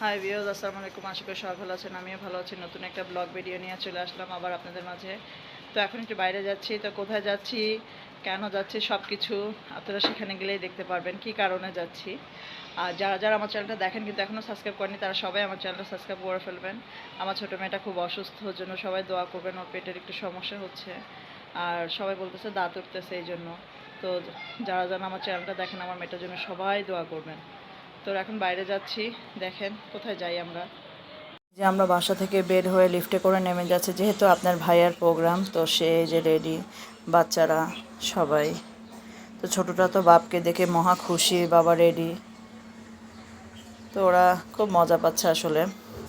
High views আসসালামু আলাইকুম। আশা করি সবাই ভালো আছেন। আমিও ভালো আছি। নতুন একটা ব্লগ ভিডিও নিয়ে চলে আসলাম আবার আপনাদের মাঝে। তো এখন একটু বাইরে যাচ্ছি। তো কোথায় যাচ্ছি? কেন যাচ্ছি? সব কিছু আপনারা সেখানে গেলেই দেখতে পারবেন কি কারণে যাচ্ছি। আর যারা যারা আমার চ্যানেলটা দেখেন কিন্তু এখনও সাবস্ক্রাইব করেনি তারা সবাই আমার চ্যানেলটা সাবস্ক্রাইব করে ফেলবেন। আমার ছোটো মেয়েটা খুব অসুস্থ জন্য সবাই দোয়া করবেন। ওর পেটের একটু সমস্যা হচ্ছে। আর সবাই বলতেছে দাঁত উঠতেছে এই জন্য তো যারা যারা আমার চ্যানেলটা দেখেন, আমার মেয়েটার জন্য সবাই দোয়া করবেন। তো এখন বাইরে যাচ্ছি, দেখেন কোথায় যাই আমরা। যে আমরা বাসা থেকে বের হয়ে লিফটে করে নেমে যাচ্ছে, যেহেতু আপনার ভাইয়ার প্রোগ্রাম তো সে যে রেডি বাচ্চারা সবাই। তো ছোটটা তো বাপকে দেখে মহা খুশি, বাবা রেডি তো ওরা খুব মজা পাচ্ছে আসলে।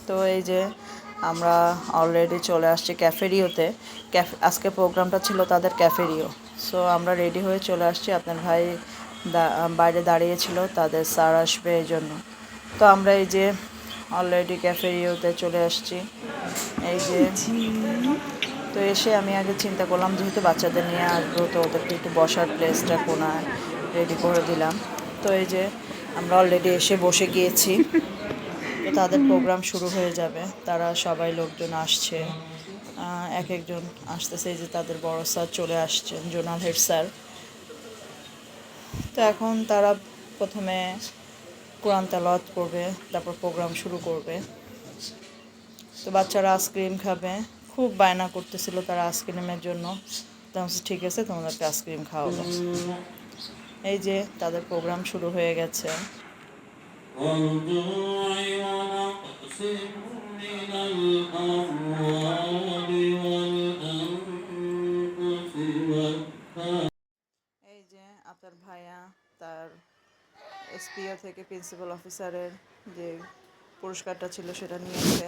তো এই যে আমরা অলরেডি চলে আসছি ক্যাফেরিওতে। ক্যাফে আজকে প্রোগ্রামটা ছিল তাদের ক্যাফেরিও। সো আমরা রেডি হয়ে চলে আসছি, আপনার ভাই বাইরে দাঁড়িয়েছিল তাদের স্যার আসবে এই জন্য। তো আমরা এই যে অলরেডি ক্যাফে ক্যাফেরিওতে চলে আসছি। এই যে তো এসে আমি আগে চিন্তা করলাম, যেহেতু বাচ্চাদের নিয়ে আসব তো ওদেরকে একটু বসার প্লেসটা কোনায় রেডি করে দিলাম। তো এই যে আমরা অলরেডি এসে বসে গিয়েছি। তো তাদের প্রোগ্রাম শুরু হয়ে যাবে। তারা সবাই লোকজন আসছে। এক একজন আসতেছে, এই যে তাদের বড় স্যার চলে আসছেন, জোনাল হেড স্যার। তো এখন তারা প্রথমে কোরআন তালাওয়াত করবে তারপর প্রোগ্রাম শুরু করবে তো বাচ্চারা আইসক্রিম খাবে খুব বায়না করতেছিল তারা আইসক্রিমের জন্য তো আমি বলছি, ঠিক আছে তোমাদেরকে আইসক্রিম খাওয়াবো এই যে তাদের প্রোগ্রাম শুরু হয়ে গেছে والضوع ونقص من الأموال আপনার ভাইয়া, তার এসপিও থেকে প্রিন্সিপাল অফিসারের যে পুরস্কারটা ছিল সেটা নিয়েছে,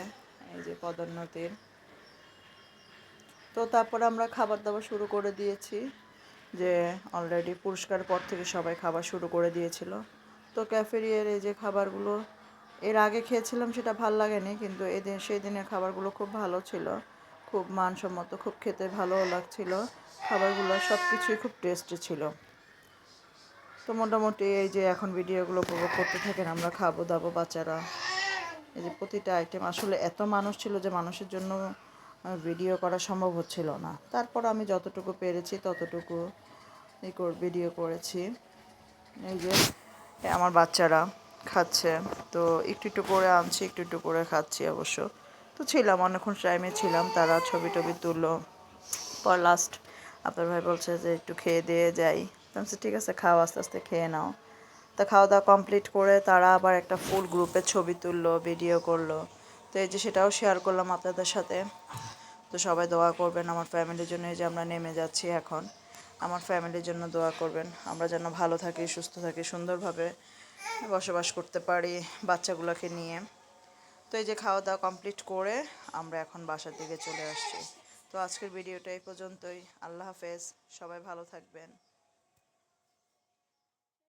এই যে পদোন্নতির। তো তারপরে আমরা খাবার দাবার শুরু করে দিয়েছি, যে অলরেডি পুরস্কার পর থেকে সবাই খাবার শুরু করে দিয়েছিল। তো ক্যাফেরিয়ার এই যে খাবারগুলো, এর আগে খেয়েছিলাম সেটা ভালো লাগেনি, কিন্তু এদিন সেই দিনের খাবারগুলো খুব ভালো ছিল। খুব মানসম্মত, খুব খেতে ভালোও লাগছিল। খাবারগুলো সব কিছুই খুব টেস্টি ছিল। তো মোটামুটি এই যে এখন ভিডিওগুলো উপভোগ করতে থাকেন, আমরা খাব দাবো বাচ্চারা। এই যে প্রতিটা আইটেম আসলে এত মানুষ ছিল যে মানুষের জন্য ভিডিও করা সম্ভব হচ্ছিল না। তারপর আমি যতটুকু পেরেছি, ততটুকু ই কর ভিডিও করেছি। এই যে আমার বাচ্চারা খাচ্ছে, তো একটু একটু করে আনছি, একটু একটু করে খাচ্ছি অবশ্য। তো ছিলাম, অনেকক্ষণ টাইমে ছিলাম, তারা ছবি টবি তুললো। পর লাস্ট আপনার ভাই বলছে যে একটু খেয়ে দিয়ে যাই। বলছি, ঠিক আছে খাও আস্তে আস্তে খেয়ে নাও। তা খাওয়া দাওয়া কমপ্লিট করে তারা আবার একটা ফুল গ্রুপে ছবি তুললো ভিডিও করল। তো এই যে সেটাও শেয়ার করলাম আপনাদের সাথে। তো সবাই দোয়া করবেন আমার ফ্যামিলির জন্য এই যে আমরা নেমে যাচ্ছি এখন। আমার ফ্যামিলির জন্য দোয়া করবেন। আমরা যেন ভালো থাকি সুস্থ থাকি সুন্দরভাবে বসবাস করতে পারি বাচ্চাগুলোকে নিয়ে। তো এই যে খাওয়া দাওয়া কমপ্লিট করে আমরা এখন বাসার দিকে চলে আসছি। তো আজকের ভিডিওটা এই পর্যন্তই। আল্লাহ হাফেজ। সবাই ভালো থাকবেন।